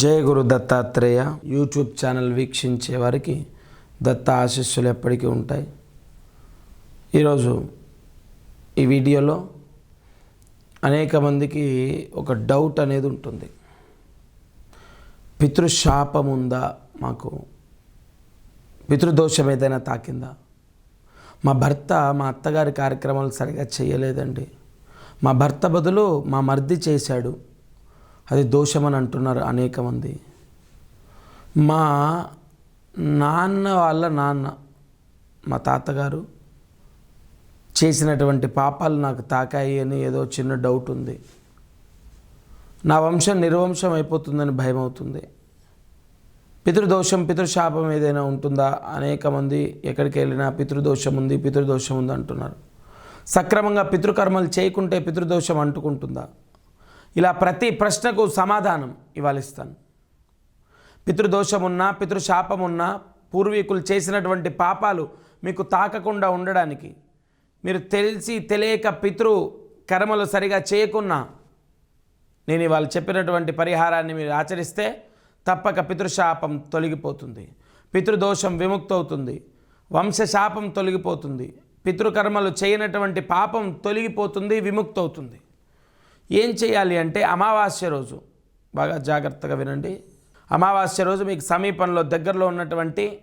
జయ గురు Dattatreya YouTube channel వీక్షించే వారికి దత్త ఆశీస్సులు ఎప్పటికీ ఉంటాయి. ఈరోజు ఈ వీడియోలో అనేక మందికి ఒక డౌట్ అనేది ఉంటుంది. పితృశాపం ఉందా మాకు? పితృదోషం ఏదైనా తాకిందా? మా భర్త మా అత్తగారి కార్యక్రమాలు సరిగా చేయలేదండి. మా భర్త బదులు మా మర్ది చేశాడు. అది దోషమని అంటున్నారు అనేక మంది. మా నాన్న వాళ్ళ నాన్న మా తాతగారు చేసినటువంటి పాపాలు నాకు తాకాయి అని ఏదో చిన్న డౌట్ ఉంది. నా వంశం నిర్వంశం అయిపోతుందని భయం అవుతుంది. పితృదోషం పితృశాపం ఏదైనా ఉంటుందా? అనేక మంది ఎక్కడికి వెళ్ళినా పితృదోషం ఉంది పితృదోషం ఉంది అంటున్నారు. సక్రమంగా పితృకర్మలు చేయకుంటే పితృదోషం అంటుకుంటుందా? ఇలా ప్రతి ప్రశ్నకు సమాధానం ఇవాళ ఇస్తాను పితృదోషం ఉన్నా పితృశాపం పూర్వీకులు చేసినటువంటి పాపాలు మీకు తాకకుండా ఉండడానికి మీరు తెలిసి తెలియక పితృ కర్మలు సరిగా చేయకున్నా నేను ఇవాళ చెప్పినటువంటి పరిహారాన్ని మీరు ఆచరిస్తే తప్పక పితృశాపం తొలగిపోతుంది పితృదోషం విముక్తవుతుంది వంశశాపం తొలగిపోతుంది పితృకర్మలు చేయనటువంటి పాపం తొలగిపోతుంది విముక్తవుతుంది. ఏం చేయాలి అంటే అమావాస్య రోజు. బాగా జాగ్రత్తగా వినండి. అమావాస్య రోజు మీకు సమీపంలో దగ్గరలో ఉన్నటువంటి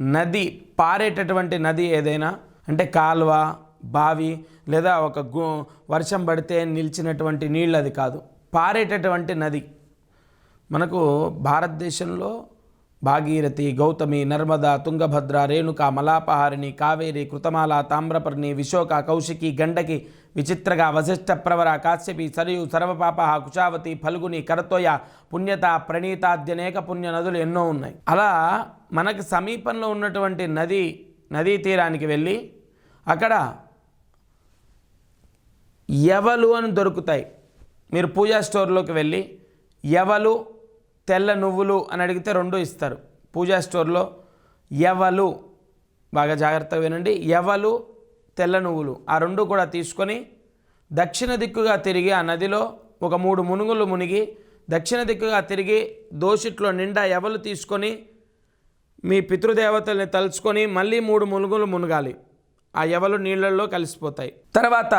నది పారేటటువంటి నది ఏదైనా అంటే కాలువ బావి లేదా ఒక గు వర్షం పడితే నిలిచినటువంటి నీళ్ళు అది కాదు. పారేటటువంటి నది. మనకు భారతదేశంలో భాగీరథి గౌతమి నర్మద తుంగభద్ర రేణుక మలాపహారిణి కావేరి కృతమాల తామ్రపర్ణి విశోక కౌశికి గండకి విచిత్రగా వశిష్ఠ ప్రవర కాశ్యపి సరయు సర్వపాప కుశావతి ఫల్గుని కరతోయ పుణ్యత ప్రణీతాద్యనేక పుణ్య నదులు ఎన్నో ఉన్నాయి. అలా మనకు సమీపంలో ఉన్నటువంటి నది నదీ తీరానికి వెళ్ళి అక్కడ ఎవలు అని దొరుకుతాయి. మీరు పూజా స్టోర్లోకి వెళ్ళి ఎవలు తెల్ల నువ్వులు అని అడిగితే రెండు ఇస్తారు. పూజా స్టోర్లో ఎవలు బాగా జాగ్రత్తగా వినండి ఎవలు తెల్ల నువ్వులు ఆ రెండు కూడా తీసుకొని దక్షిణ దిక్కుగా తిరిగి ఆ నదిలో ఒక మూడు మునుగులు మునిగి దక్షిణ దిక్కుగా తిరిగి దోషిట్లో నిండా ఎవలు తీసుకొని మీ పితృదేవతల్ని తలుచుకొని మళ్ళీ మూడు మునుగులు మునగాలి. ఆ ఎవలు నీళ్ళల్లో కలిసిపోతాయి. తర్వాత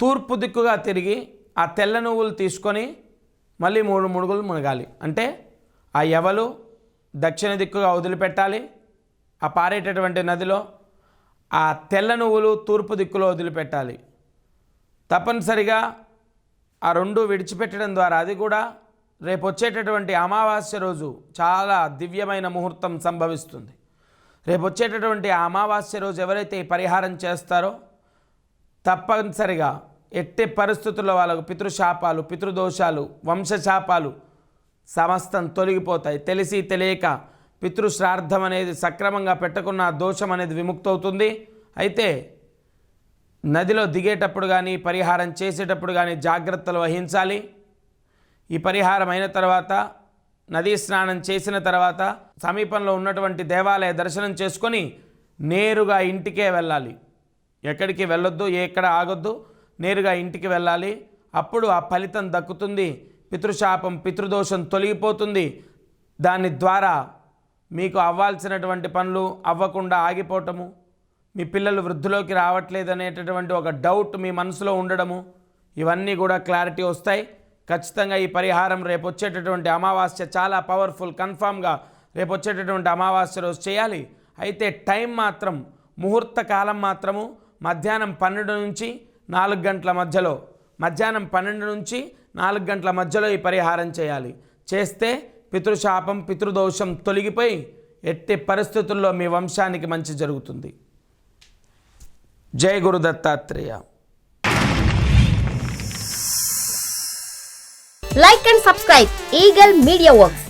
తూర్పు దిక్కుగా తిరిగి ఆ తెల్ల నువ్వులు తీసుకొని మళ్ళీ మూడు ముడుగులు మునగాలి. అంటే ఆ ఎవలు దక్షిణ దిక్కుగా వదిలిపెట్టాలి. ఆ పారేటటువంటి నదిలో ఆ తెల్ల నువ్వులు తూర్పు దిక్కులో వదిలిపెట్టాలి. తప్పనిసరిగా ఆ రెండు విడిచిపెట్టడం ద్వారా అది కూడా రేపు వచ్చేటటువంటి అమావాస్య రోజు చాలా దివ్యమైన ముహూర్తం సంభవిస్తుంది. రేపు వచ్చేటటువంటి అమావాస్య రోజు ఎవరైతే ఈ పరిహారం చేస్తారో తప్పనిసరిగా ఎట్టి పరిస్థితుల్లో వాళ్ళకు పితృశాపాలు పితృదోషాలు వంశశాపాలు సమస్తం తొలగిపోతాయి. తెలిసి తెలియక పితృశ్రార్థం అనేది సక్రమంగా పెట్టకున్న దోషం అనేది విముక్తవుతుంది. అయితే నదిలో దిగేటప్పుడు కానీ పరిహారం చేసేటప్పుడు కానీ జాగ్రత్తలు వహించాలి. ఈ పరిహారం అయిన తర్వాత నదీ స్నానం చేసిన తర్వాత సమీపంలో ఉన్నటువంటి దేవాలయ దర్శనం చేసుకొని నేరుగా ఇంటికే వెళ్ళాలి. ఎక్కడికి వెళ్ళొద్దు ఎక్కడ ఆగొద్దు. నేరుగా ఇంటికి వెళ్ళాలి. అప్పుడు ఆ ఫలితం దక్కుతుంది. పితృశాపం పితృదోషం తొలగిపోతుంది. దాని ద్వారా మీకు అవ్వాల్సినటువంటి పనులు అవ్వకుండా ఆగిపోవటము మీ పిల్లలు వృద్ధిలోకి రావట్లేదు అనేటటువంటి ఒక డౌట్ మీ మనసులో ఉండడము ఇవన్నీ కూడా క్లారిటీ వస్తాయి. ఖచ్చితంగా ఈ పరిహారం రేపు వచ్చేటటువంటి అమావాస్య చాలా పవర్ఫుల్ కన్ఫామ్గా రేపు వచ్చేటటువంటి అమావాస్య రోజు చేయాలి. అయితే టైం మాత్రం ముహూర్త కాలం మాత్రము మధ్యాహ్నం పన్నెండు నుంచి నాలుగు గంటల మధ్యలో మధ్యాహ్నం పన్నెండు నుంచి నాలుగు గంటల మధ్యలో ఈ పరిహారం చేయాలి. చేస్తే పితృశాపం పితృదోషం తొలగిపోయి ఎట్టి పరిస్థితుల్లో మీ వంశానికి మంచి జరుగుతుంది. జై గురు Dattatreya. Like and subscribe eagle media works